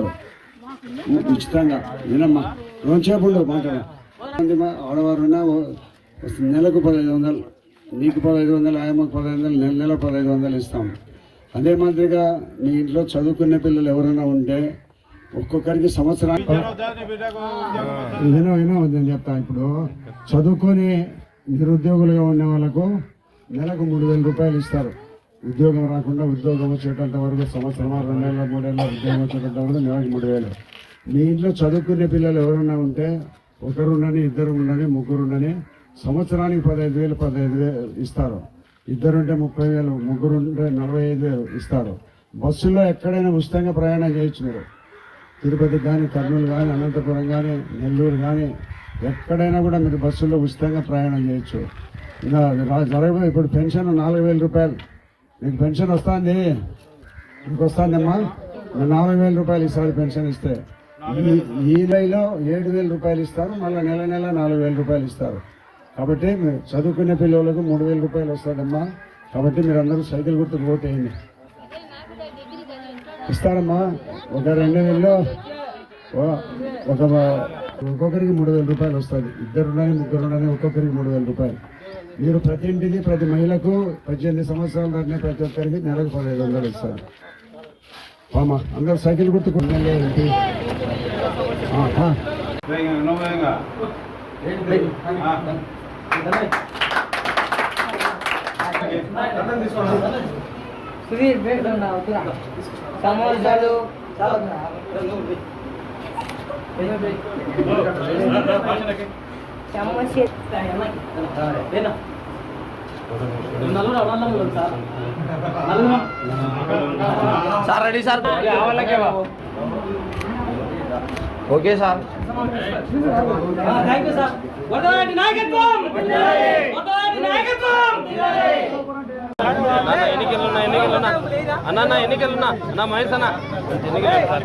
ఇస్తారు ఉచితంగా వినమ్మా రోజుసేపు ఉండవు మాట్లాడ ఆడవారు ఉన్నా ఓ- నెలకు పదహైదు వందలు నీకు పదహైదు వందలు ఆయమ్మకు పదహైదు వందలు నెల నెల పదహైదు వందలు ఇస్తాం. అదే మాదిరిగా మీ ఇంట్లో చదువుకునే పిల్లలు ఎవరైనా ఉంటే ఒక్కొక్కరికి సంవత్సరానికి ఏదైనా అయినా నేను చెప్తా ఇప్పుడు. చదువుకొని నిరుద్యోగులుగా ఉండే వాళ్ళకు నెలకు మూడు వేల రూపాయలు ఇస్తారు. ఉద్యోగం రాకుండా ఉద్యోగం వచ్చేటంత వరకు సంవత్సరం రెండేళ్ళ మూడేళ్ళ ఉద్యోగం వచ్చేటంత వరకు నెలకి మూడు వేలు. మీ ఇంట్లో చదువుకునే పిల్లలు ఎవరైనా ఉంటే ఒకరు ఉండని ఇద్దరు ఉండని ముగ్గురు ఉండని సంవత్సరానికి పదహైదు వేలు పదహైదు వేలు ఇస్తారు. ఇద్దరుంటే ముప్పై వేలు ముగ్గురు ఉంటే నలభై ఐదు వేలు ఇస్తారు. బస్సులో ఎక్కడైనా ఉచితంగా ప్రయాణం చేయొచ్చు మీరు. తిరుపతి కానీ కర్నూలు కానీ అనంతపురం కానీ నెల్లూరు కానీ ఎక్కడైనా కూడా మీరు బస్సుల్లో ఉచితంగా ప్రయాణం చేయొచ్చు. ఇంకా జరగబోయే ఇప్పుడు పెన్షన్ నాలుగు వేల రూపాయలు. మీకు పెన్షన్ వస్తుంది. మీకు వస్తుందమ్మా. నాలుగు వేల రూపాయలు ఇస్తారు పెన్షన్ ఇస్తే. ఈ నెలలో ఏడు వేల రూపాయలు ఇస్తారు. మళ్ళీ నెల నెల నాలుగు వేల రూపాయలు ఇస్తారు. కాబట్టి మీరు చదువుకునే పిల్లలకు మూడు వేల రూపాయలు వస్తుందమ్మా కాబట్టి మీరు అందరూ సైకిల్ గుర్తుకు ఓటు వేయండి ఇస్తారమ్మా. ఒక రెండు వేలలో ఒక ఒక్కొక్కరికి మూడు వేల రూపాయలు వస్తుంది. ఇద్దరు ఉండని ముగ్గురు ఒక్కొక్కరికి మూడు వేల రూపాయలు. మీరు ప్రతి ఇంటికి ప్రతి మహిళకు పద్దెనిమిది సంవత్సరాల దాటిన ప్రతి ఒక్కరికి నెలకు పదిహేను వందలు ఇస్తారు పామా అందరు సైకిల్ గుర్తుకుంటున్నా ఏంటి సమోసాలు samosa sir ready sir? Okay sir. ఎన్నికలున్నా ఎన్నికలున్నా అన్న అన్న ఎన్నికలున్నా అన్న మహేష్ అన్న. ఎన్నికలు సార్.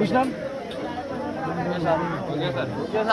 మేడం ఇక్కడ